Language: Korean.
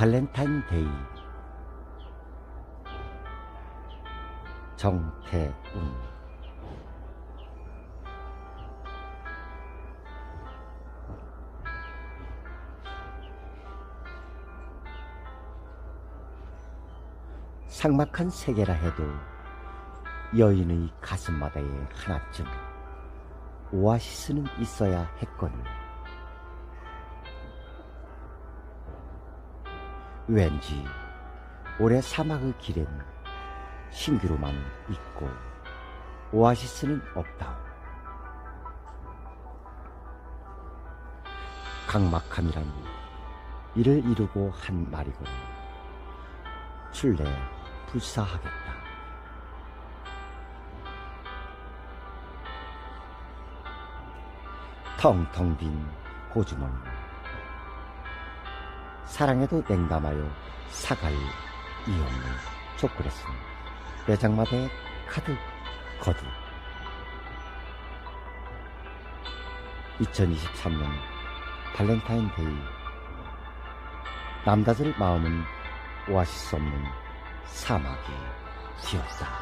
발렌타인데이. 정태운 삭막한 세계라 해도 여인의 가슴마다에 하나쯤 오아시스는 있어야 했거늘 왠지 올해 사막의 길엔 신기루만 있고 오아시스는 없다. 강막함이란 이를 이루고 한 말이군. 출래 불사하겠다. 텅텅 빈 호주머니. 사랑에도 냉담하여 사갈 이 없는 초콜릿은 매장마다에 가득 거두. 2023년 발렌타인데이 남다들 마음은 오아시스 없는 사막이 되었다.